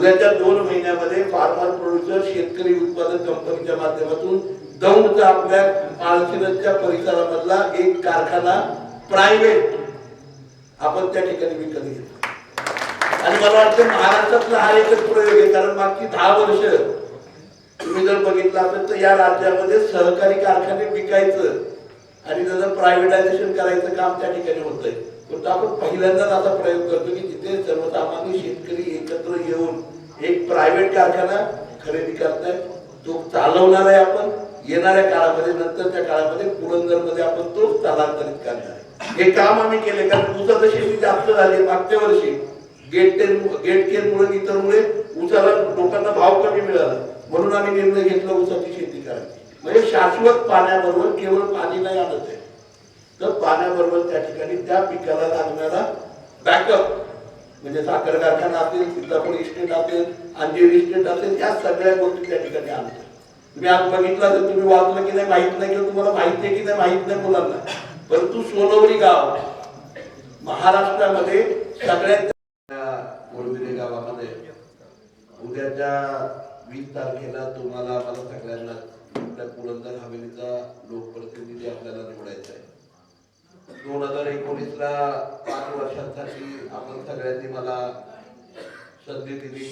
उद्याच्या दोन महिन्यामध्ये फार्मर प्रोड्युसर शेतकरी उत्पादक कंपनीच्या माध्यमातून दौंडचा आपल्या माळशिरसच्या परिसरामधला एक कारखाना प्रायव्हेट आपण त्या ठिकाणी विकत घेतो. आणि मला वाटतं महाराष्ट्रातला हा एकच प्रयोग आहे कारण मागची दहा वर्ष तुम्ही जर बघितलं असेल तर या राज्यामध्ये सहकारी कारखाने विकायचं आणि त्याचं प्रायव्हेटायझेशन करायचं काम त्या ठिकाणी होतंय. पण आपण पहिल्यांदाच असा प्रयोग करतो की जिथे सर्वसामान्य शेतकरी एकत्र येऊन एक प्रायव्हेट कारखाना खरेदी करताय. तो चालवणार आहे आपण. येणाऱ्या काळामध्ये नंतरच्या काळामध्ये पुरंदरमध्ये आपण तो स्थलांतरित करणार आहे. हे काम आम्ही केले. कारण ऊसाचं शेती जास्त झाली. मागच्या वर्षी गेट गेट केलमुळे इतरमुळे ऊसाला लोकांना भाव कमी मिळाला. म्हणून आम्ही निर्णय घेतला ऊसाची शेती करायची. म्हणजे शाश्वत पाण्याबरोबर केवळ पाणी नाही आणत आहे. तर पाण्याबरोबर त्या ठिकाणी त्या पिकाला लागणारा बॅकअप म्हणजे साखर कारखाना असेल सिद्धापूर इस्टेट असेल अंजीर इस्टेट असेल या सगळ्या गोष्टी त्या ठिकाणी आणतात तुम्ही आज बघितलं तर तुम्ही वाचलं की नाही माहीत नाही किंवा तुम्हाला माहिती आहे की नाही माहीत नाही मुलांना. परंतु सोनवरी गाव महाराष्ट्रामध्ये सगळ्यात गोडबिरे गावामध्ये उद्याच्या वीस तारखेला तुम्हाला आम्हाला सगळ्यांना पुरंदर हवेलीचा लोकप्रतिनिधी आपल्याला निवडायचा आहे. दोन हजार एकोणीस ला पाच वर्षांसाठी आपण सगळ्यांनी मला संधी दिली.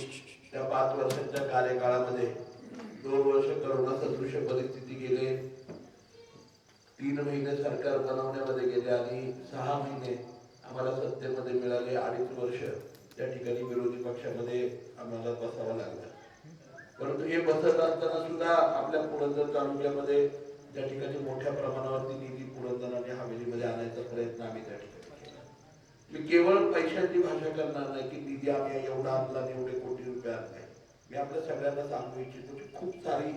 त्या पाच वर्षांच्या कार्यकाळामध्ये दोन वर्ष करोना सदृश परिस्थिती गेले. तीन महिने सरकार बनवण्यामध्ये गेले आणि सहा महिने आम्हाला सत्तेमध्ये मिळाले. अडीच वर्ष त्या ठिकाणी विरोधी पक्षामध्ये आम्हाला बसावं लागलं. परंतु हे बसत असताना सुद्धा आपल्या पुरंदर तालुक्यामध्ये ज्या ठिकाणी मोठ्या प्रमाणावरती निधी पुरंदर मध्ये आणायचा प्रयत्न आम्ही त्या ठिकाणी केला. मी केवळ पैशांची भाषा करणार नाही की निधी आम्ही एवढा आणला आणि एवढे कोटी रुपये आणले. मी आपल्या सगळ्यांना सांगू इच्छितो की खूप सारी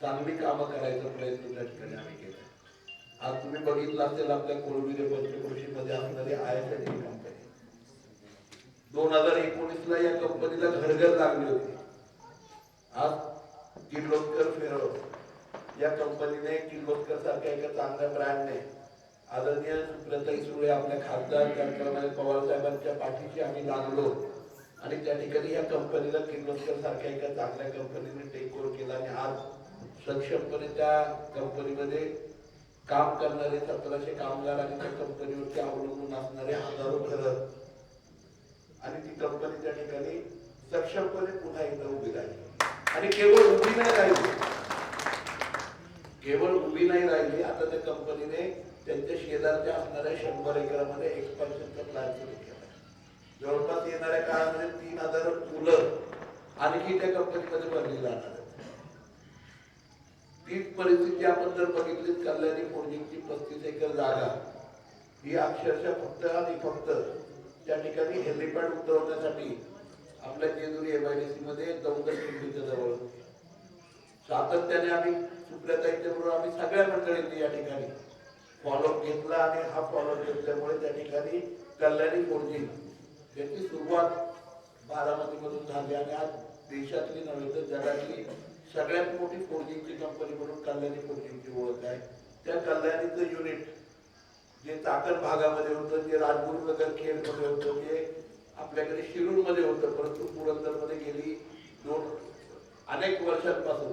चांगली कामं करायचा प्रयत्न त्या ठिकाणी आम्ही केला. आज तुम्ही बघितलं असेल आपल्या कोळविरे पंचकृषीमध्ये असणारी आय एस कंपनी दोन हजार एकोणीस ला या कंपनीला घरघर लागली होती. आज किर्लोस्कर फिरवतो या कंपनीने किर्लोस्कर सारख्या एका चांगल्या ब्रँडने आदरणीय सुप्रताई सुळे आपल्या खासदार डॉक्टर पवार साहेबांच्या पाठीशी आम्ही लागलो. आणि त्या ठिकाणी या कंपनीला किर्लोस्कर सारख्या एका चांगल्या कंपनीने टेक ओव्हर केला आणि आज सक्षमपणे त्या कंपनीमध्ये काम करणारे सतराशे कामगार आणि त्या कंपनीवरती अवलंबून असणारे हजारो घरं. आणि ती कंपनी त्या ठिकाणी सक्षमपणे पुन्हा एकदा उभी राहिली. आणि केवळ उभी नाही राहिली. केवळ उभी नाही राहिली आता त्या कंपनीने त्यांच्या शेजारच्या असणाऱ्या शंभर एकरामध्ये एक्सपान्शनचा प्लॅन सुरू केला जवळपास येणाऱ्या काळामध्ये तीन हजार मुलं आणखी त्या कंपनीमध्ये भरली जाणार तीच परिस्थिती आपण जर बघितली कल्याणी फोर्जिंगची पस्तीस एकर जागा ही अक्षरशः फक्त आणि फक्त त्या ठिकाणी हेलिपॅड उतरवण्यासाठी आपल्या जेजुरी एमआयडीसी मध्ये दौंड सी मध्ये होती. सातत्याने आम्ही सुप्रियाताईच्याबरोबर आम्ही सगळ्या मंडळींनी या ठिकाणी फॉलोअप घेतला आणि हा फॉलोअप घेतल्यामुळे त्या ठिकाणी कल्याणी फोर्जिंग याची सुरुवात बारामतीमधून झाली आणि आज देशातली नव्हे तर जगातली सगळ्यात मोठी फोर्जिंगची कंपनी म्हणून कल्याणी फोर्जिंगची ओळख आहे. त्या कल्याणीचं युनिट जे चाकण भागामध्ये होतं जे राजगुरुनगर खेडमध्ये होतं जे आपल्याकडे शिरूरमध्ये होतं परंतु पुरंदरमध्ये गेली दोन अनेक वर्षांपासून.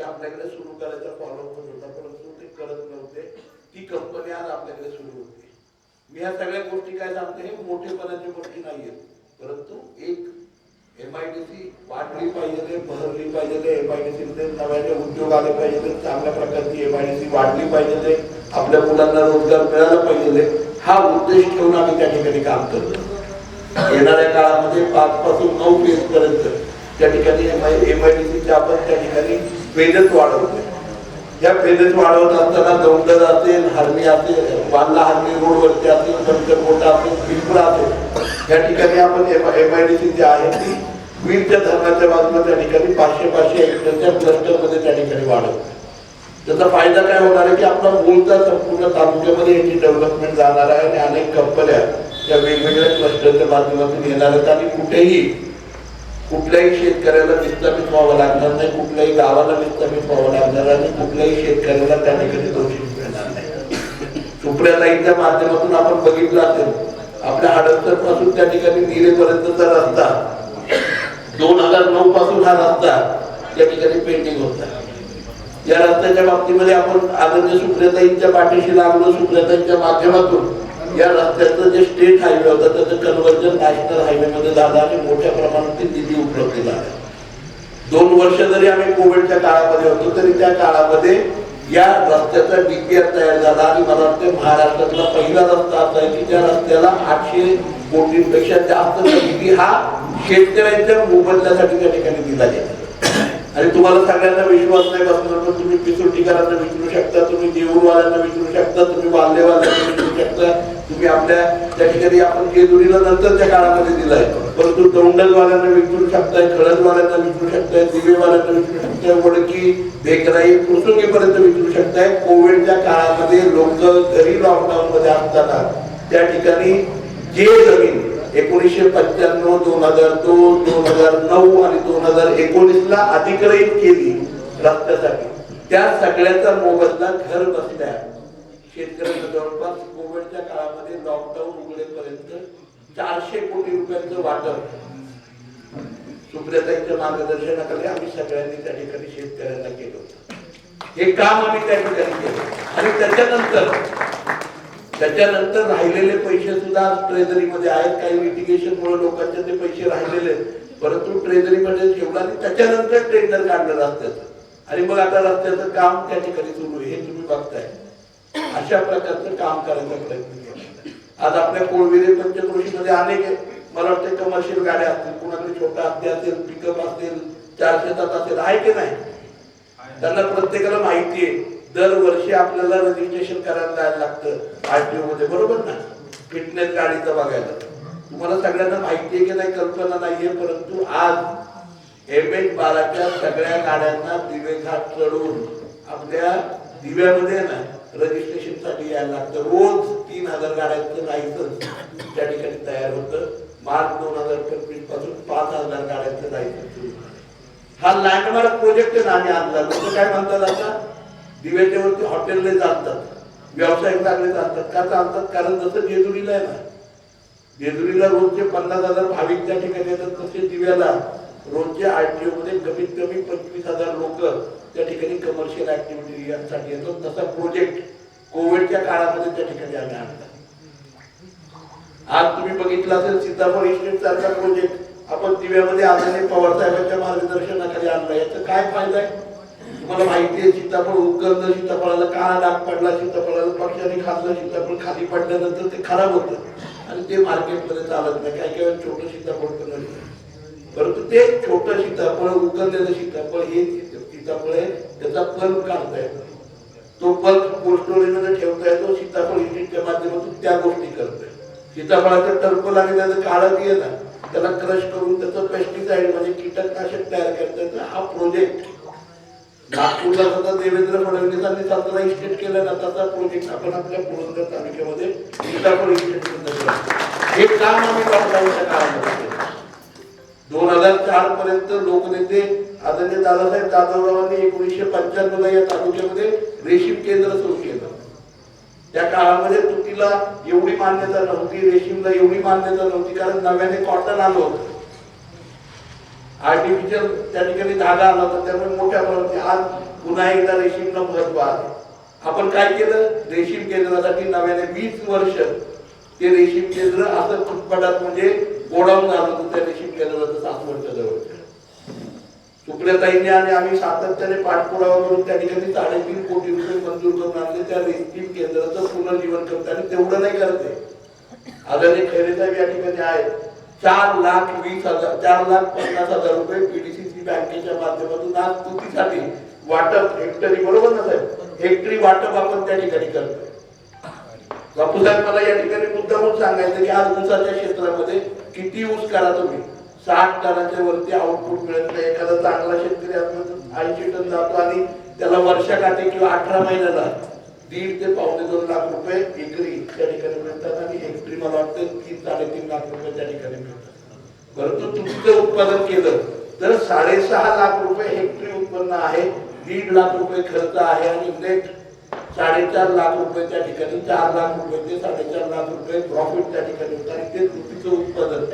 ते आपल्याकडे सुरू करायचा फॉलोअप होत होता परंतु ते करत नव्हते. ती कंपनी आज आपल्याकडे सुरू होते. मी ह्या सगळ्या गोष्टी काय सांगते हे मोठेपणाच्या गोष्टी नाही आहेत परंतु एक एम आय डी सी वाढली पाहिजे बहरली पाहिजे एम आय एमआयडीसी मध्ये नव्याने उद्योग आले पाहिजे चांगल्या प्रकारची एम आय डी सी वाढली पाहिजे आपल्या मुलांना रोजगार मिळाला पाहिजे. हा उद्देश ठेवून आम्ही त्या ठिकाणी काम करतो येणाऱ्या काळामध्ये पाच पासून नऊ फेज पर्यंत त्या ठिकाणी एम आय डी एमआयडीसीच्या आपण त्या ठिकाणी फेजेस वाढवते. या फेजेस वाढवत असताना दौंडर असेल हरणी असेल वाल्ला हरणी रोडवरती असेल पंचकोटा असेल पिंपळा असेल या ठिकाणी आपण एम आय डी सी जी आहे ती वीरच्या धरणाच्या बाजूला त्या ठिकाणी पाचशे पाचशे हेक्टरच्या क्लस्टरमध्ये त्या ठिकाणी वाढवतो. त्याचा फायदा काय होणार आहे की आपला मूळचा संपूर्ण तालुक्यामध्ये याची डेव्हलपमेंट जाणार आहे आणि अनेक कंपन्या या वेगवेगळ्या क्लस्टरच्या माध्यमातून येणार आहेत आणि कुठेही कुठल्याही शेतकऱ्याला विस्थापित व्हावं लागणार नाही कुठल्याही गावाला विस्थापित व्हावं लागणार आणि कुठल्याही शेतकऱ्याला त्या ठिकाणी दोषी मिळणार नाही. सुप्रियाताईंच्या माध्यमातून आपण बघितलं असेल आपल्या हडपसरपासून त्या ठिकाणी निरेपर्यंतचा रस्ता नऊ पासून हा रस्ता त्या ठिकाणी पेंडिंग होता. या रस्त्याच्या बाबतीमध्ये आपण आदरणीय सुप्रियाताईंच्या पाठीशी लागलो सुप्रियाताईंच्या माध्यमातून या रस्त्याचं जे स्टेट हायवे होता त्याचं कन्व्हर्जन नॅशनल हायवे मध्ये झालं आणि मोठ्या प्रमाणात निधी उपलब्ध झाला. दोन वर्ष जरी आम्ही कोविडच्या काळामध्ये होतो तरी त्या काळामध्ये या रस्त्याचा डीपीआर तयार झाला आणि मला वाटतं महाराष्ट्रातला पहिला रस्ता असा आहे की त्या रस्त्याला आठशे कोटींपेक्षा जास्त निधी हा शेतकऱ्यांच्या मोबदल्यासाठी त्या ठिकाणी दिला गेला. आणि तुम्हाला सगळ्यांना विश्वास नाही बसणार पण तुम्ही पिसुटीकरांना विचारू शकता तुम्ही देऊरवाल्यांना विचारू शकता तुम्ही वाल्लेवाल्यांना विचारू शकता. तुम्ही आपल्या त्या ठिकाणी आपण जेजुरीला नंतरच्या काळामध्ये दिलाय परंतु दौंडलवाल्यांना विचारू शकताय खळदवाल्यांना विचारू शकताय दिवेवाल्यांना विचारू शकताय वडकी बेकराई कुसुंगीपर्यंत विचारू शकताय. कोविडच्या काळामध्ये लोक घरी लॉकडाऊन मध्ये असताना त्या ठिकाणी जे जमीन एकोणीसशे पंच्याण्णव दोन हजार दोन दोन हजार नऊ आणि दोन हजार एकोणीस ला अधिग्रहित केली रस्त्यासाठी त्या सगळ्याचा मोबदला घर बसल्या शेतकऱ्यांना जवळपास कोविडच्या काळामध्ये लॉकडाऊन उघडेपर्यंत चारशे कोटी रुपयांचं वाटप सुप्रियाताईंच्या मार्गदर्शनाखाली आम्ही सगळ्यांनी त्या ठिकाणी शेतकऱ्यांना केलं हे काम आम्ही त्या ठिकाणी केलं. आणि त्याच्यानंतर त्याच्यानंतर राहिलेले पैसे सुद्धा ट्रेझरी मध्ये आहेत. काही लिटिगेशन मुळे लोकांचे ते पैसे राहिलेले आहेत. परंतु ट्रेझरीमध्ये ठेवला आणि त्याच्यानंतर टेंडर काढलं रस्त्याचं. आणि मग आता रस्त्याचं काम त्या ठिकाणी सुरू हे तुम्ही बघताय. अशा प्रकारचं काम करायचा प्रयत्न केला. आज आपल्या कोळविरे पंचक्रोशीमध्ये अनेक आहेत. मला वाटतं कमर्शियल गाड्या असतील कुणाकडे छोटा हत्ती असेल पिकअप असेल चारशे शेतात असेल आहे की नाही? त्यांना प्रत्येकाला माहिती आहे. दरवर्षी आपल्याला रजिस्ट्रेशन करायला जायला लागतं आरटीओ मध्ये बरोबर ना? फिटनेस गाडीचं बघायला. तुम्हाला सगळ्यांना माहिती आहे की नाही कल्पना नाहीये परंतु आज एम एच बाराच्या सगळ्या गाड्यांना दिवे घाट चढून आपल्या दिव्यामध्ये ना रजिस्ट्रेशनसाठी यायला लागतं. रोज तीन हजार गाड्यांचं लायसन्स त्या ठिकाणी तयार होतं. मार्च दोन हजार पंचवीसपासून पाच हजार गाड्यांचं लायसन्स सुरू हा लँडमार्क प्रोजेक्ट आम्ही आणला. लोक काय म्हणतात आता? दिव्याच्या वरती हॉटेलने चालतात व्यावसायिक चांगले चालतात का चालतात कारण जसं जेजुरीला आहे ना जेजुरीला रोजचे पन्नास हजार भाविक त्या ठिकाणी येतात तसे दिव्याला रोजचे आरटीओ मध्ये कमीत कमी पंचवीस हजार लोक त्या ठिकाणी कमर्शियल ऍक्टिव्हिटी यासाठी येतात. तसा प्रोजेक्ट कोविडच्या काळामध्ये त्या ठिकाणी आम्ही आणला. आज तुम्ही बघितलं असेल सीताफळ इस्टेट सारखा प्रोजेक्ट आपण दिव्यामध्ये आदरणीय पवार साहेबांच्या मार्गदर्शनाखाली आणला. याचा काय फायदा आहे? तुम्हाला माहिती आहे सीताफळ उकललं सीताफळाला काळा डाग पडला सीताफळाला पक्षाने खाल्लं सीताफळ खाली पडल्यानंतर ते खराब होतं. आणि ते मार्केटमध्ये चालत नाही. काही काही छोटं सीताफळ पण परंतु ते छोटं सीताफळ उकललेलं सीताफळ हे सीताफळ आहे त्याचा पल्प काढता येतो. तो पल्प कोल्ड ठेवता येतो सीताफळ युनिटच्या माध्यमातून त्या गोष्टी करतोय सीताफळाचं टर्प लागलेलं त्याचं काळं ना त्याला क्रश करून त्याचं पेस्टिसाइड म्हणजे कीटकनाशक तयार करता येतं. हा प्रोजेक्ट नागपूरला सुद्धा देवेंद्र फडणवीसांनी सातारा इस्टेट केलं ना त्याचा प्रोजेक्ट आपण आपल्या पुरंदर तालुक्यामध्ये सीतापूर इस्टेट हे काम आम्ही लॉकडाऊनच्या काळामध्ये दोन हजार चार पर्यंत लोकनेते आदरणीय दादासाहेब जाधवरावांनी एकोणीसशे पंच्याण्णव ला या तालुक्यामध्ये रेशीम केंद्र सुरू केलं. त्या काळामध्ये तुतीला एवढी मान्यता नव्हती रेशीमला एवढी मान्यता नव्हती कारण नव्याने कॉटन आलं होतं. आर्टिफिशियल त्या ठिकाणी धागा आला होता त्यामुळे मोठ्या प्रमाणात आज पुन्हा एकदा रेशीमला महत्त्व आले आपण काय केलं? रेशीम केंद्रासाठी नव्याने वीस वर्ष ते रेशीम केंद्र असं फुटपाटात म्हणजे गोडाऊन झालं होतं त्या रेशीम केंद्राचं सासवडच्या जवळ सुप्रियाताईंनी आणि आम्ही सातत्याने पाठपुरावा करून त्या ठिकाणी साडेतीन कोटी रुपये मंजूर करून आणले त्या रेशीम केंद्राचं पुनर्जीवन करत आणि तेवढं नाही करते आदरणीय खैरे साहेब या ठिकाणी आहेत. चार लाख वीस हजार चार लाख पन्नास हजार रुपये पीडीसीसी बँकेच्या माध्यमातून आज तुटीसाठी वाटप हेक्टरी बरोबर ना साहेब? हेक्टरी वाटप आपण त्या ठिकाणी करतोय. बापू साहेब मला या ठिकाणी मुद्दामून सांगायचं की आज ऊसाच्या क्षेत्रामध्ये किती ऊस करा तुम्ही? साठ टनाच्या वरती आउटपुट मिळत नाही. एखादा चांगला शेतकरी ऐंशी टन जातो आणि त्याला वर्षाकाठी किंवा अठरा महिन्याला दीड ते पावणे दोन लाख रुपये एकरी त्या ठिकाणी मिळतात आणि हेक्टरी मला वाटतं तीन साडेतीन लाख रुपये त्या ठिकाणी मिळतात. परंतु तुमचं उत्पादन केलं. तर साडेसहा लाख रुपये हेक्टरी उत्पन्न आहे दीड लाख रुपये खर्च आहे आणि नेट साडेचार लाख रुपये त्या ठिकाणी चार लाख रुपये ते साडेचार लाख रुपये प्रॉफिट त्या ठिकाणी होतं आणि ते तुतीचं उत्पादन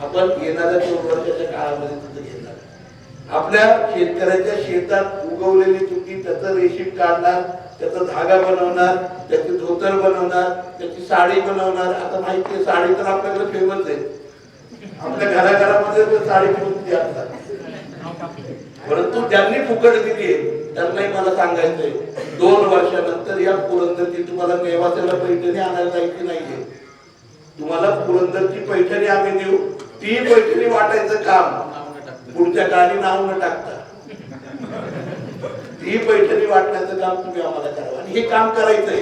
आपण येणाऱ्या दोन वर्षाच्या काळामध्ये तिथं घेणार आपल्या शेतकऱ्याच्या शेतात उगवलेली चुकी त्याचं रेशीम काढणार त्याचा धागा बनवणार त्याचे धोतर बनवणार त्याची साडी बनवणार. आता माहिती आहे साडी तर आपल्याकडे फेमस आहे. आपल्या घराघरामध्ये साडी फुटते असतात परंतु ज्यांनी फुकट दिली त्यांनाही मला सांगायचंय दोन वर्षानंतर या पुरंदरची तुम्हाला नेवासेला पैठणी आणायला जायची नाहीये. तुम्हाला पुरंदरची पैठणी आम्ही देऊ ती पैठणी वाटायचं काम. पुढच्या काळी नाव न टाकता. ही पैठणी वाटण्याचं काम तुम्ही आम्हाला करा. आणि हे काम करायचंय.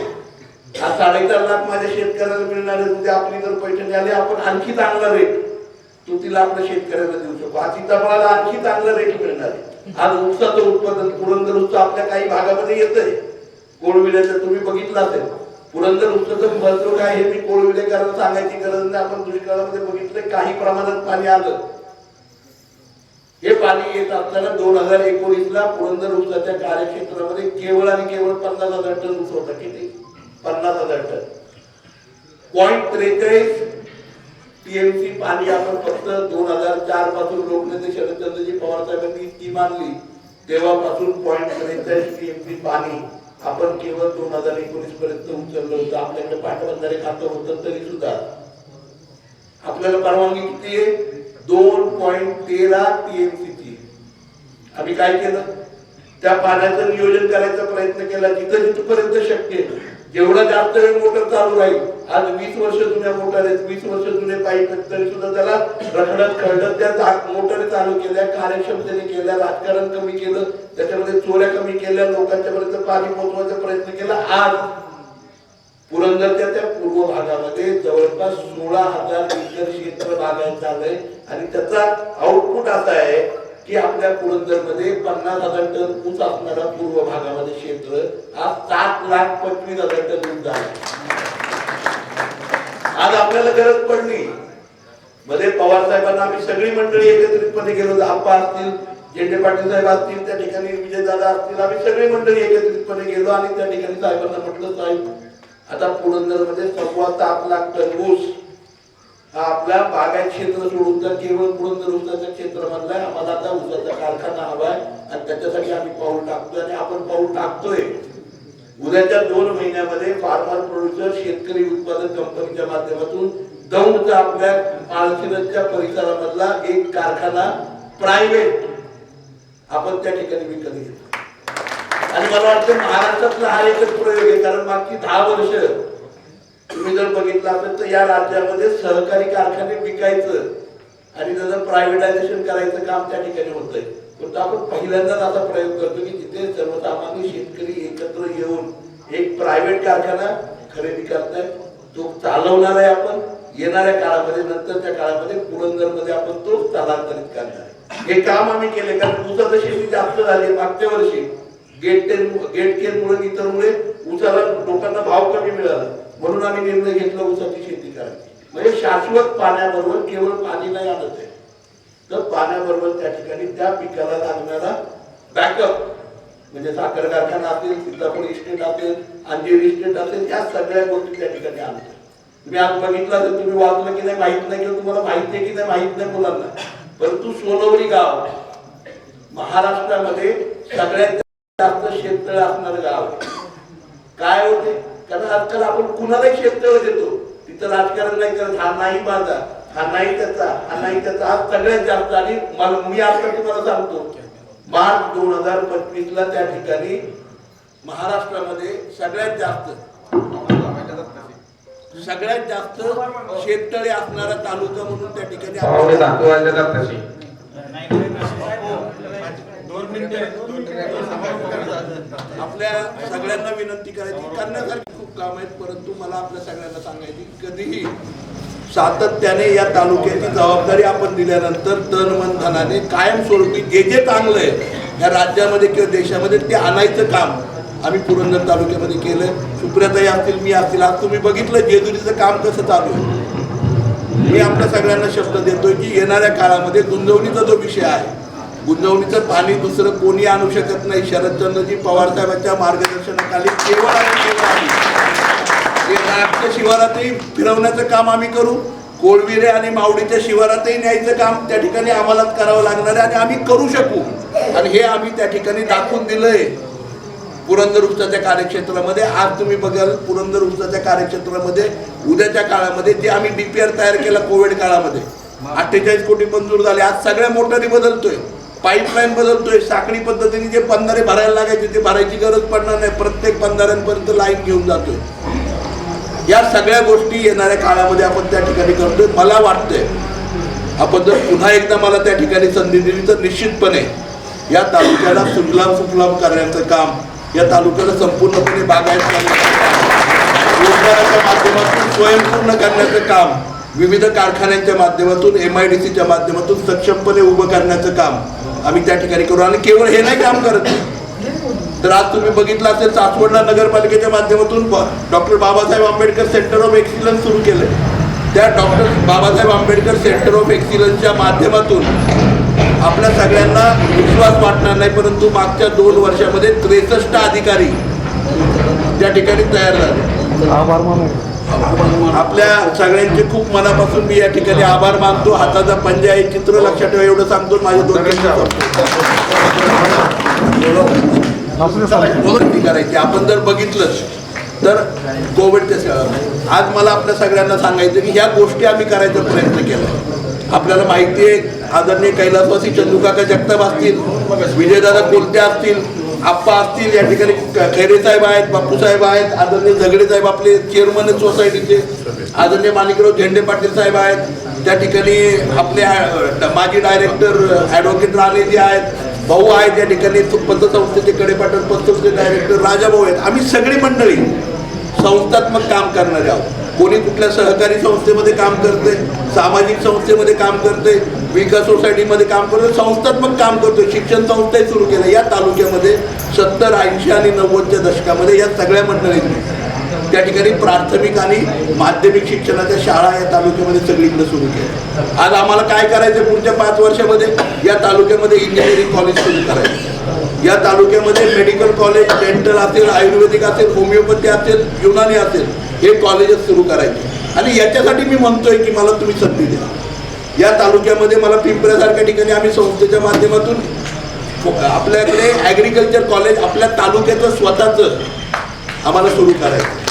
हा साडेचार लाख माझ्या शेतकऱ्याला मिळणार आहे. उद्या आपली जर पैठणी आली आपण आणखी चांगला रेट तो तिला आपल्या शेतकऱ्याला देऊ शकतो आज मला आणखी चांगला रेट मिळणार आहे. आज ऊसाचं उत्पादन पुरंदर ऊस आपल्या काही भागामध्ये येतंय. कोळविड्याचं तुम्ही बघितलं असेल. पुरंदर ऊसाचं महत्त्व काय हे मी कोळविडेकरांना सांगायची गरज नाही. आपण दुष्काळामध्ये बघितलं काही प्रमाणात पाणी आलं. हे पाणी येत असताना दोन हजार एकोणीस ला पुरंदर ऊसाच्या कार्यक्षेत्रामध्ये केवळ आणि केवळ पन्नास हजार टन ऊस होता किती? पन्नास हजार टन. पॉईंट त्रेचाळीस टीएमसी पाणी आपण फक्त दोन हजार चारपासून लोकनेते शरदचंद्रजी पवार साहेबांनी स्कीम आणली तेव्हापासून पॉईंट त्रेचाळीस टीएमसी पाणी आपण केवळ दोन हजार एकोणीस पर्यंत उचललं होतं. आपल्याकडे पाटबंधारे खातं होतं तरी सुद्धा आपल्याला परवानगी किती आहे? दोन पॉईंट तेरा टीएमसीची आम्ही काय केलं? त्या पाण्याचं नियोजन करायचा प्रयत्न केला. जिथं जिथपर्यंत शक्य जेवढा जास्त वेळ मोटर चालू राहील आज वीस वर्ष जुन्या मोटर आहेत. वीस वर्ष जुने पाईप आहेत. तरी सुद्धा त्याला रखडत खरडत त्या मोटर चालू केल्या कार्यक्षमतेने केल्या राजकारण कमी केलं त्याच्यामध्ये चोऱ्या कमी केल्या लोकांच्या पर्यंत पाणी पोहोचवायचा प्रयत्न केला. आज पुरंदरच्या त्या पूर्व भागामध्ये जवळपास सोळा हजार एकर क्षेत्र बागायत झालंय. आणि त्याचा आउटपुट असा आहे की आपल्या पुरंदरमध्ये पन्नास हजार टन ऊस असणारा पूर्व भागामध्ये क्षेत्र आज सात लाख पंचवीस हजार टन ऊस झाला आज आपल्याला गरज पडली. मध्ये पवार साहेबांना आम्ही सगळी मंडळी एकत्रितपणे गेलो आप्पा असतील जेंडे पाटील साहेब असतील त्या ठिकाणी विजय दादा असतील आम्ही सगळी मंडळी एकत्रितपणे गेलो आणि त्या ठिकाणी साहेबांना म्हटलं साहेब आता पुरंदरमध्ये सव्वा सात लाख टन ऊस हा आपल्या बागायत क्षेत्र सोडून तर केवळ पुरंदर ऊसाच्या क्षेत्रामधला म्हणलाय आम्हाला आता ऊसाचा कारखाना हवाय आणि त्याच्यासाठी आम्ही पाऊल टाकतोय आणि आपण पाऊल टाकतोय. उद्याच्या दोन महिन्यामध्ये फार्मर प्रोड्युसर शेतकरी उत्पादन कंपनीच्या माध्यमातून दौंडचा आपल्या माळशिरसच्या परिसरामधला एक कारखाना प्रायव्हेट आपण त्या ठिकाणी विकत घेतो आणि मला वाटतं महाराष्ट्रातला हा एकच प्रयोग आहे कारण मागची दहा वर्ष तुम्ही जर बघितलं असेल तर या राज्यामध्ये सहकारी कारखाने विकायचं आणि त्याचं प्रायव्हेटायझेशन करायचं काम त्या ठिकाणी होतंय. परंतु आपण पहिल्यांदाच असा प्रयोग करतो की जिथे सर्वसामान्य शेतकरी एकत्र येऊन एक प्रायव्हेट कारखाना खरेदी करताय तो चालवणार आहे आपण येणाऱ्या काळामध्ये नंतरच्या काळामध्ये पुरंदरमध्ये आपण तो स्थलांतरित करणार आहे. हे काम आम्ही केले कारण ऊसाचं शेती जास्त झाली मागच्या वर्षी. गेट टेन गेट इतर मुळे लोकांना भाव कमी मिळाला. म्हणून आम्ही निर्णय घेतला उसाची शेती करायची. म्हणजे शाश्वत पाण्याबरोबर केवळ पाणी नाही आणत आहे. तर पाण्याबरोबर त्या ठिकाणी त्या पिकाला लागणारा बॅकअप म्हणजे साखर कारखाना असेल सीतापूर इस्टेट असेल अंजीर इस्टेट असेल या सगळ्या गोष्टी त्या ठिकाणी आणतो तुम्ही आज बघितलं तर तुम्ही वाचलं की नाही माहीत नाही किंवा तुम्हाला माहिती आहे की नाही माहीत नाही मुलांना. परंतु सोनवरी गाव महाराष्ट्रामध्ये सगळ्यात जास्त शेततळ असणारं गाव. काय होते? कारण आजकाल आपण कुणालाही शेततळ देतो? तिथं राजकारण नाही करत हा नाही माझा हा नाही त्याचा हा नाही त्याचा. हा सगळ्यात जास्त आणि मी आता तुम्हाला सांगतो मार्च दोन हजार पंचवीस ला त्या ठिकाणी महाराष्ट्रामध्ये सगळ्यात जास्त सगळ्यात जास्त शेततळे असणारा तालुका म्हणून त्या ठिकाणी वाजल्यात तशी आपल्या सगळ्यांना विनंती करायची करण्यासारखी खूप काम आहेत परंतु मला आपल्या सगळ्यांना सांगायची कधीही सातत्याने या तालुक्याची जबाबदारी आपण दिल्यानंतर तन मन धनाने कायमस्वरूपी जे जे चांगलं आहे या राज्यामध्ये किंवा देशामध्ये ते आणायचं काम आम्ही पुरंदर तालुक्यामध्ये केलंय. सुप्रियाताई असतील मी असतील आज तुम्ही बघितलं जेजुरीचं काम कसं चालू आहे. मी आपल्या सगळ्यांना शब्द देतोय की येणाऱ्या काळामध्ये गुंजवणीचा जो विषय आहे गुंजवणीचं पाणी दुसरं कोणी आणू शकत नाही. शरदचंद्रजी पवार साहेबांच्या मार्गदर्शनाखाली केवळ आणि केवळ आम्ही. शिवारातही फिरवण्याचं काम आम्ही करू. कोळविरे आणि मावडीच्या शिवारातही न्यायचं काम त्या ठिकाणी आम्हालाच करावं लागणार आहे आणि आम्ही करू शकू. आणि हे आम्ही त्या ठिकाणी दाखवून दिलंय. पुरंदर उपसाच्या कार्यक्षेत्रामध्ये आज तुम्ही बघाल पुरंदर उपसाच्या कार्यक्षेत्रामध्ये उद्याच्या काळामध्ये जे आम्ही डीपीआर तयार केला कोविड काळामध्ये अठ्ठेचाळीस कोटी मंजूर झाले. आज सगळ्या मोटारी बदलतोय. पाईपलाईन बदलतोय साखळी पद्धतीने जे बंधारे भरायला लागायचे ते भरायची गरज पडणार नाही. प्रत्येक बंधाऱ्यांपर्यंत लाईन घेऊन जातोय. या सगळ्या गोष्टी येणाऱ्या काळामध्ये आपण त्या ठिकाणी करतोय. मला वाटतंय आपण जर पुन्हा एकदा मला त्या ठिकाणी संधी दिली तर निश्चितपणे या तालुक्याला सुफलाम सुफलाम करण्याचं काम या तालुक्याला संपूर्णपणे बागायत रोजगाराच्या माध्यमातून स्वयंपूर्ण करण्याचं काम विविध कारखान्यांच्या माध्यमातून एम आय डी सीच्या माध्यमातून सक्षमपणे उभं करण्याचं काम आम्ही त्या ठिकाणी करू. आणि केवळ हे नाही काम करत. तर आज तुम्ही बघितलं असेल चाचवडला नगरपालिकेच्या माध्यमातून doctor Babasaheb Ambedkar centre of excellence सुरू केलं त्या doctor Babasaheb Ambedkar centre of एक्सिलन्सच्या माध्यमातून आपल्या सगळ्यांना विश्वास वाटणार नाही परंतु मागच्या दोन वर्षामध्ये त्रेसष्ट अधिकारी त्या ठिकाणी तयार झाले. आभार मानू. आपल्या सगळ्यांचे खूप मनापासून मी या ठिकाणी आभार मानतो. हाताचा पंजा हे चित्र लक्षात ठेवा एवढं सांगतो माझे दोन करायची आपण जर बघितलं तर कोविडच्या आज मला आपल्या सगळ्यांना सांगायचं की ह्या गोष्टी आम्ही करायचा प्रयत्न केला. आपल्याला माहिती आहे आदरणीय कैलासवासी चंदूकाका जगताप असतील विजयदादा कोलते असतील आप्पा असतील या ठिकाणी खैरे साहेब आहेत बापू साहेब आहेत आदरणीय झगडे साहेब आपले चेअरमन सोसायटीचे आदरणीय माणिकराव झेंडे पाटील साहेब आहेत. त्या ठिकाणी आपले माजी डायरेक्टर ॲडव्होकेट राणेजी आहेत. भाऊ आहेत या ठिकाणी पंतसंस्थेचे कडेपाटण पंतसंस्थेचे डायरेक्टर राजाभाऊ आहेत. आम्ही सगळी मंडळी संस्थात्मक काम करणारे आहोत. कोणी कुठल्या सहकारी संस्थेमध्ये काम करते सामाजिक संस्थेमध्ये काम करते विकास सोसायटीमध्ये काम करतो संस्थात्मक काम करतो शिक्षण संस्थाही सुरू केलं या तालुक्यामध्ये सत्तर ऐंशी आणि नव्वदच्या दशकामध्ये या सगळ्या मंडळींनी त्या ठिकाणी प्राथमिक आणि माध्यमिक शिक्षणाच्या शाळा या तालुक्यामध्ये सगळीकडे सुरू केल्या. आज आम्हाला काय करायचं पुढच्या पाच वर्षामध्ये? या तालुक्यामध्ये इंजिनिअरिंग कॉलेज सुरू करायचं. या तालुक्यामध्ये मेडिकल कॉलेज डेंटल असेल आयुर्वेदिक असेल होमिओपॅथी असेल युनानी असेल हे कॉलेजेस सुरू करायचे. आणि याच्यासाठी मी म्हणतोय की मला तुम्ही संधी द्या. या तालुक्यामध्ये मला पिंपऱ्यासारख्या ठिकाणी आम्ही संस्थेच्या माध्यमातून आपल्याकडे ॲग्रिकल्चर कॉलेज आपल्या तालुक्याचं स्वतःचं आम्हाला सुरू करायचं.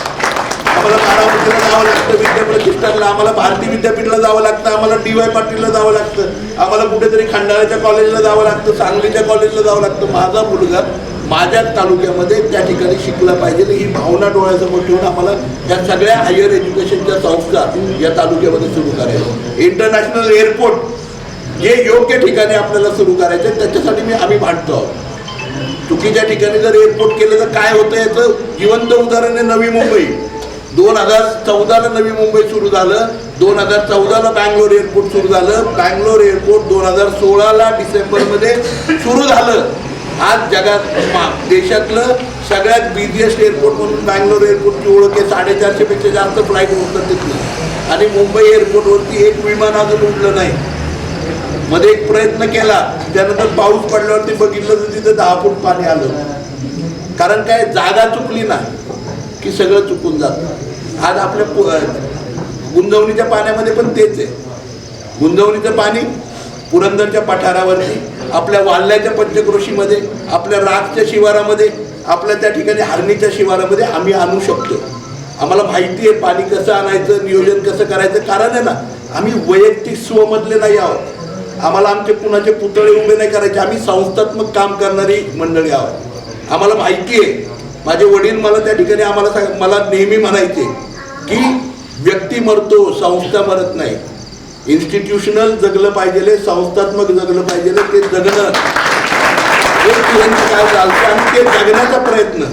आम्हाला बारामतीला जावं लागतं विद्याप्रतिष्ठानला आम्हाला भारती विद्यापीठला जावं लागतं आम्हाला डी वाय पाटीलला जावं लागतं आम्हाला कुठेतरी खंडाळ्याच्या कॉलेजला जावं लागतं सांगलीच्या कॉलेजला जावं लागतं. माझा मुलगा माझ्या तालुक्यामध्ये त्या ठिकाणी शिकला पाहिजे. ही भावना डोळ्यासमोर ठेवून आम्हाला या सगळ्या हायर एज्युकेशनच्या संस्था या तालुक्यामध्ये सुरू करायचं इंटरनॅशनल एअरपोर्ट हे योग्य ठिकाणी आपल्याला सुरू करायचे त्याच्यासाठी मी आम्ही भांडतो आहोत. चुकीच्या ठिकाणी जर एअरपोर्ट केलं तर काय होतं याचं? जिवंत उदाहरण आहे नवी मुंबई. दोन हजार चौदाला नवी मुंबई सुरू झालं. दोन हजार चौदाला बँगलोर एअरपोर्ट सुरू झालं. बँगलोर एअरपोर्ट दोन हजार सोळाला डिसेंबरमध्ये सुरू झालं. आज जगात देशातलं सगळ्यात बिझिएस्ट एअरपोर्ट म्हणून बँगलोर एअरपोर्टची ओळख आहे. साडेचारशेपेक्षा जास्त फ्लाईट उडतात तिथलं आणि मुंबई एअरपोर्टवरती एक विमान अजून उडलं नाही. मध्ये एक प्रयत्न केला त्यानंतर पाऊस पडल्यावरती बघितलं तर तिथं दहा फूट पाणी आलं. कारण काय जागा चुकली ना की सगळं चुकून जातं. आज आपल्या गुंजवणीच्या पाण्यामध्ये पण तेच आहे. गुंजवणीचं पाणी पुरंदरच्या पठारावरती आपल्या वाल्ल्याच्या पंचक्रोशीमध्ये आपल्या रागच्या शिवारामध्ये आपल्या त्या ठिकाणी हरणीच्या शिवारामध्ये आम्ही आणू शकतो. आम्हाला माहिती आहे पाणी कसं आणायचं नियोजन कसं करायचं. कारण आहे ना आम्ही वैयक्तिक स्वमधले नाही आहोत. आम्हाला आमचे कुणाचे पुतळे उभे नाही करायचे. आम्ही संस्थात्मक काम करणारी मंडळी आहोत. आम्हाला माहिती आहे. माझे वडील मला त्या ठिकाणी आम्हाला सांग मला नेहमी म्हणायचे की व्यक्ती मरतो संस्था मरत नाही. इन्स्टिट्यूशनल जगलं पाहिजे संस्थात्मक जगलं पाहिजे ते जगणं. काय चालतं आणि ते जगण्याचा प्रयत्न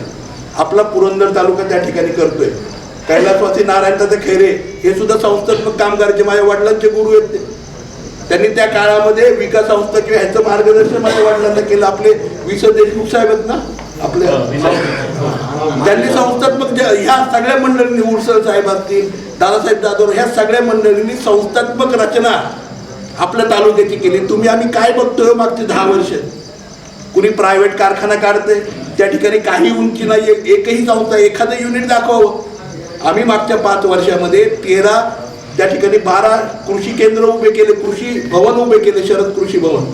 आपला पुरंदर तालुका त्या ठिकाणी करतोय. कैलासवासी नारायणदादा खेरे हे सुद्धा संस्थात्मक काम करायचे. माझ्या वडिलांचे गुरु आहेत ते. त्यांनी त्या काळामध्ये विकास संस्था किंवा ह्याचं मार्गदर्शन माझ्या वडिलांना केलं. आपले विस देशमुख साहेब आहेत ना? आपले. त्यांनी संस्थात्मक ज्या- ह्या सगळ्या मंडळींनी उरसळ साहेब असतील दादासाहेब जाधव ह्या सगळ्या मंडळींनी संस्थात्मक रचना आपल्या तालुक्याची केली. तुम्ही आम्ही काय बघतोय मागचे दहा वर्ष? कुणी प्रायव्हेट कारखाना काढते त्या ठिकाणी काही उंची नाही एकही संस्था एखादं युनिट दाखवावं. आम्ही मागच्या पाच वर्षामध्ये तेरा त्या ठिकाणी बारा कृषी केंद्र उभे केले कृषी भवन उभे केले शरद कृषी भवन.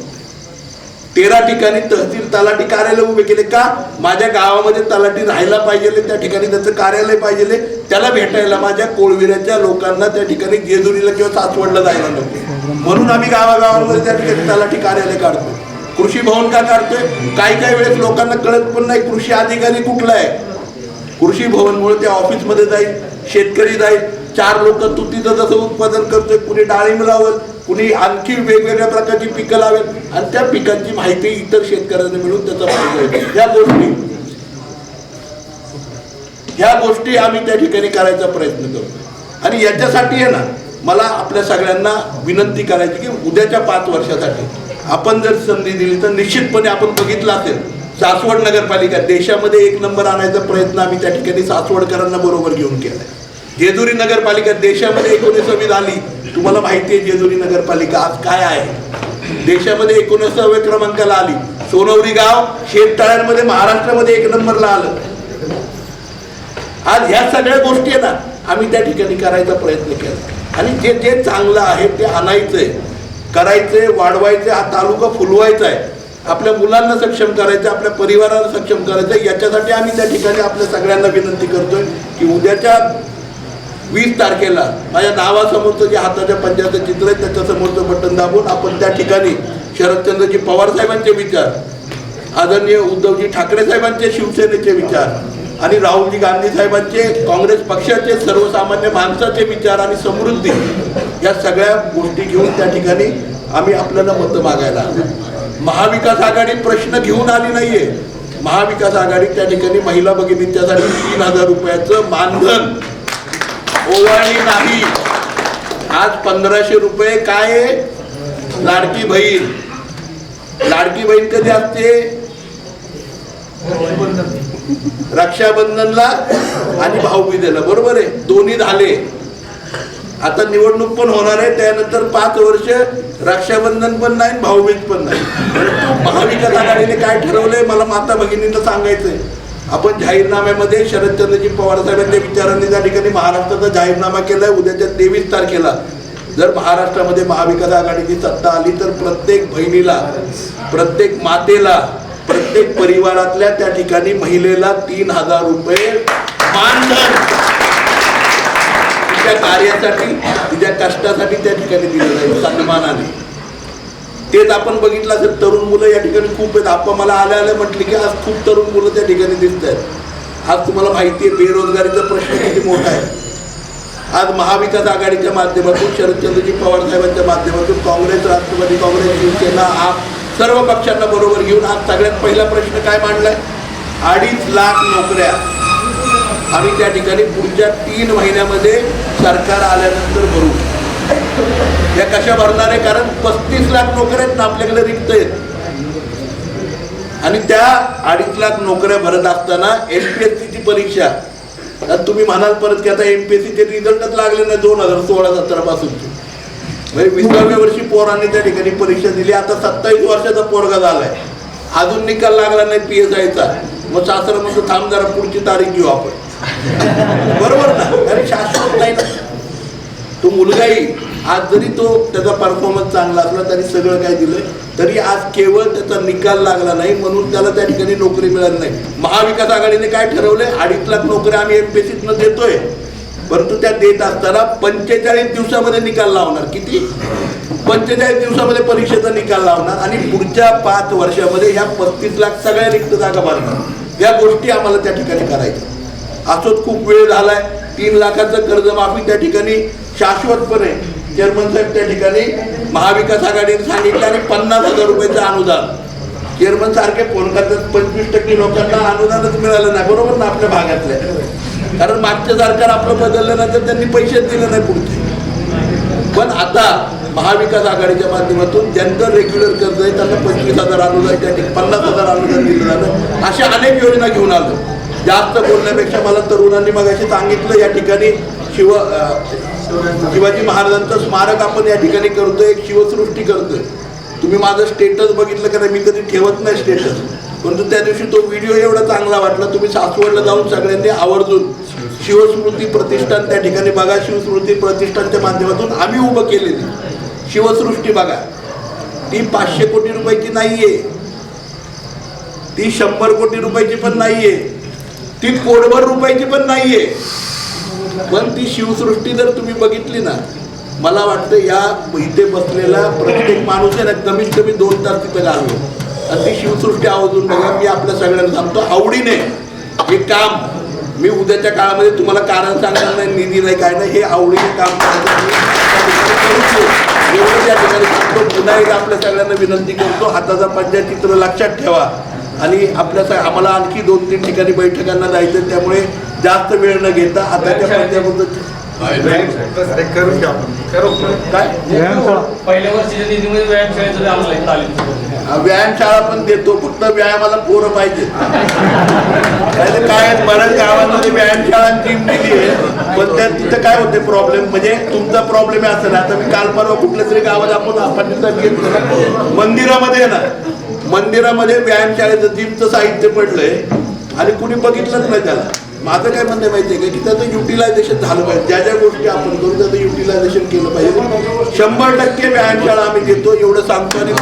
तेरा ठिकाणी तहसील तलाठी कार्यालय उभे केले का? माझ्या गावामध्ये तलाठी राहायला पाहिजे त्या ठिकाणी त्याचं कार्यालय पाहिजे त्याला भेटायला माझ्या कोळविऱ्याच्या लोकांना त्या ठिकाणी जेजुरीला किंवा सासवडला जायला नको. म्हणून आम्ही गावागावांमध्ये त्या ठिकाणी तलाठी कार्यालय काढतो. कृषी भवन का काढतोय? काही काही वेळेस लोकांना कळत पण नाही कृषी अधिकारी कुठला आहे? कृषी भवनमुळे त्या ऑफिसमध्ये जाईल शेतकरी जाईल चार लोक तुतीचं जसं उत्पादन करतोय कुणी डाळिंब लावल कुणी आणखी वेगवेगळ्या प्रकारची पिकं लावेल. आणि त्या पिकांची माहिती इतर शेतकऱ्यांना मिळून त्याचा फायदा होईल. या गोष्टी. ह्या गोष्टी आम्ही त्या ठिकाणी करायचा प्रयत्न करतो. आणि याच्यासाठी आहे ना मला आपल्या सगळ्यांना विनंती करायची की उद्याच्या पाच वर्षासाठी आपण जर संधी दिली तर निश्चितपणे आपण बघितलं असेल सासवड नगरपालिका देशामध्ये एक नंबर आणायचा प्रयत्न आम्ही त्या ठिकाणी सासवडकरांना बरोबर घेऊन केला जेजुरी नगरपालिका देशामध्ये एकोणीसावी झाली तुम्हाला माहिती आहे जेजुरी नगरपालिका आज काय आहे? देशामध्ये एकोणीसाव्या क्रमांकाला आली. सोनवरी गाव शेततळ्यांमध्ये महाराष्ट्रामध्ये एक नंबरला आलं. आज ह्या सगळ्या गोष्टी आहे ना आम्ही त्या ठिकाणी करायचा प्रयत्न केला. आणि जे जे चांगलं आहे ते आणायचंय. करायचंय वाढवायचंय हा तालुका फुलवायचा आहे. आपल्या मुलांना सक्षम करायचं आपल्या परिवाराला सक्षम करायचं याच्यासाठी आम्ही त्या ठिकाणी आपल्या सगळ्यांना विनंती करतोय की उद्याच्या वीस तारखेला माझ्या नावासमोरचं जे हाताच्या पंजाचं चित्र आहे त्याच्यासमोरचं बटन दाबून आपण त्या ठिकाणी शरदचंद्रजी पवार साहेबांचे विचार आदरणीय उद्धवजी ठाकरे साहेबांचे शिवसेनेचे विचार आणि राहुलजी गांधी साहेबांचे काँग्रेस पक्षाचे सर्वसामान्य माणसाचे विचार आणि समृद्धी या सगळ्या गोष्टी घेऊन त्या ठिकाणी आम्ही आपल्याला मतं मागायला महाविकास आघाडी प्रश्न घेऊन आली नाहीये. महाविकास आघाडी त्या ठिकाणी महिला भगिनींच्यासाठी तीन हजार रुपयाचं मानधन ओवाळणी नाही. आज पंधराशे रुपये काय आहे? लाडकी बहीण. लाडकी बहीण कधी असते? रक्षाबंधनला आणि भाऊबीजेला बरोबर आहे. दोन्ही झाले. आता निवडणूक पण होणार आहे. त्यानंतर पाच वर्ष रक्षाबंधन पण नाही भाऊबीज पण नाही. महाविकास आघाडीने काय ठरवलंय? मला माता भगिनींना सांगायचंय. आपण जाहीरनाम्यामध्ये शरदचंद्रजी पवार साहेबांच्या विचारांनी त्या ठिकाणी महाराष्ट्राचा जाहीरनामा केलाय. उद्याच्या तेवीस तारखेला जर महाराष्ट्रामध्ये महाविकास आघाडीची सत्ता आली तर प्रत्येक बहिणीला प्रत्येक मातेला प्रत्येक परिवारातल्या त्या ठिकाणी महिलेला तीन हजार रुपये मानधन तिच्या कार्यासाठी तिच्या कष्टासाठी त्या ठिकाणी दिलं जाईल सन्मानाने. तेच आपण बघितलं असेल तरुण मुलं या ठिकाणी खूप आहेत. आपण मला आल्या आल्या म्हटले की आज खूप तरुण मुलं त्या ठिकाणी दिसत आहेत. आज तुम्हाला माहिती आहे बेरोजगारीचा प्रश्न किती मोठा आहे. आज महाविकास आघाडीच्या माध्यमातून शरदचंद्रजी पवार साहेबांच्या माध्यमातून काँग्रेस राष्ट्रवादी काँग्रेस शिवसेना आप सर्व पक्षांना बरोबर घेऊन आज सगळ्यात पहिला प्रश्न काय मांडलाय? अडीच लाख नोकऱ्या. आम्ही त्या ठिकाणी पुढच्या तीन महिन्यामध्ये सरकार आल्यानंतर भरू. या कशा भरणार आहे? कारण पस्तीस लाख नोकऱ्या आहेत ना आपल्याकडे रिक्त आहेत. आणि त्या अडीच लाख नोकऱ्या भरत असताना एमपीएससीची परीक्षा. आता तुम्ही म्हणाल परत की आता एमपीएससीचे रिझल्टच लागले नाही दोन हजार सोळा सतरा पासून. म्हणजे विसाव्या वर्षी पोरांनी त्या ठिकाणी परीक्षा दिली. आता सत्तावीस वर्षाचा पोरगा झालाय. अजून निकाल लागला नाही पी एस आयचा मग सासरा म्हणतो थांब जरा पुढची तारीख घेऊ आपण. बरोबर ना? अरे शाश्वत नाही ना? तो मुलगाही आज जरी तो त्याचा परफॉर्मन्स चांगला असला तरी सगळं काय दिलंय तरी आज केवळ त्याचा निकाल लागला नाही म्हणून त्याला त्या ठिकाणी नोकरी मिळाली नाही. महाविकास आघाडीने काय ठरवलंय? अडीच लाख नोकऱ्या आम्ही एमपीएससीतनं देतोय. परंतु त्या देत असताना पंचेचाळीस दिवसामध्ये निकाल लावणार. किती? पंचेचाळीस दिवसामध्ये परीक्षेचा निकाल लावणार आणि पुढच्या पाच वर्षामध्ये ह्या पस्तीस लाख सगळ्या रिक्त जागा भरणार. या गोष्टी आम्हाला त्या ठिकाणी करायच्या. असोच खूप वेळ झालाय. तीन लाखाचं कर्जमाफी त्या ठिकाणी शाश्वतपणे चेअरमन साहेब त्या ठिकाणी महाविकास आघाडीने सांगितलं आणि पन्नास हजार रुपयाचं अनुदान. चेअरमन सारखे फोन करतात पंचवीस टक्के लोकांना अनुदानच मिळालं नाही. बरोबर ना आपल्या भागातल्या? कारण मागचं सरकार आपलं बदललं नाही तर त्यांनी पैसेच दिले नाही पुढचे. पण आता महाविकास आघाडीच्या माध्यमातून ज्यांचं रेग्युलर कर्ज आहे त्यांना पंचवीस हजार अनुदान त्या ठिकाणी पन्नास हजार अनुदान दिलं जातं. अशा अनेक योजना घेऊन आलो. जास्त बोलण्यापेक्षा मला तरुणांनी मग सांगितलं या ठिकाणी शिव शिवाजी महाराजांचं स्मारक आपण या ठिकाणी करतोय एक शिवसृष्टी करतोय. तुम्ही माझं स्टेटस बघितलं का मी कधी ठेवत नाही स्टेटस परंतु त्या दिवशी तो व्हिडिओ एवढा चांगला वाटला तुम्ही सासवडला जाऊन सगळ्यांनी आवर्जून शिवस्मृती प्रतिष्ठान त्या ठिकाणी बघा शिवस्मृती प्रतिष्ठानच्या माध्यमातून आम्ही उभं केलेली. शिवसृष्टी बघा. ती पाचशे कोटी रुपयाची नाहीये. ती शंभर कोटी रुपयाची पण नाहीये. ती कोडभर रुपयाची पण नाहीये. पण ती शिवसृष्टी जर तुम्ही बघितली ना मला वाटतं या इथे बसलेला प्रत्येक माणूस आहे ना कमीत कमी दोन तास तिथे घालतो आणि ती शिवसृष्टी आवाजून बघा मी आपल्या सगळ्यांना सांगतो आवडीने हे काम मी उद्याच्या काळामध्ये तुम्हाला कारण सांगणार नाही निधी नाही काय नाही हे आवडीने काम करायचं एवढं त्या ठिकाणी सांगतो. पुन्हा एकदा आपल्या सगळ्यांना विनंती करतो हाताचा पंचायत चित्र लक्षात ठेवा. आणि आपल्या आम्हाला आणखी दोन तीन ठिकाणी बैठकांना जायचं त्यामुळे जास्त वेळ न घेता पंचायत आपण. करू काय? व्यायामशाळा पण देतो फक्त व्यायामाला पोरं पाहिजे. काय काय बऱ्याच गावांमध्ये व्यायामशाळा जिम दिली आहे पण त्या तिथं काय होते प्रॉब्लेम म्हणजे तुमचा प्रॉब्लेम आहे असं ना आता मी काल परवा कुठल्या तरी गावात आपण मंदिरामध्ये ना मंदिरामध्ये व्यायामशाळेचं जिमचं साहित्य पडलंय. आणि कुणी बघितलंच नाही त्याला. माझं काय म्हणणं माहितीये माहिती आहे का की त्याचं युटिलायझेशन झालं पाहिजे. ज्या ज्या गोष्टी आपण करू त्याचं युटिलायझेशन केलं पाहिजे. शंभर टक्के व्यायामशाळा आम्ही देतो एवढं सांगतो आणि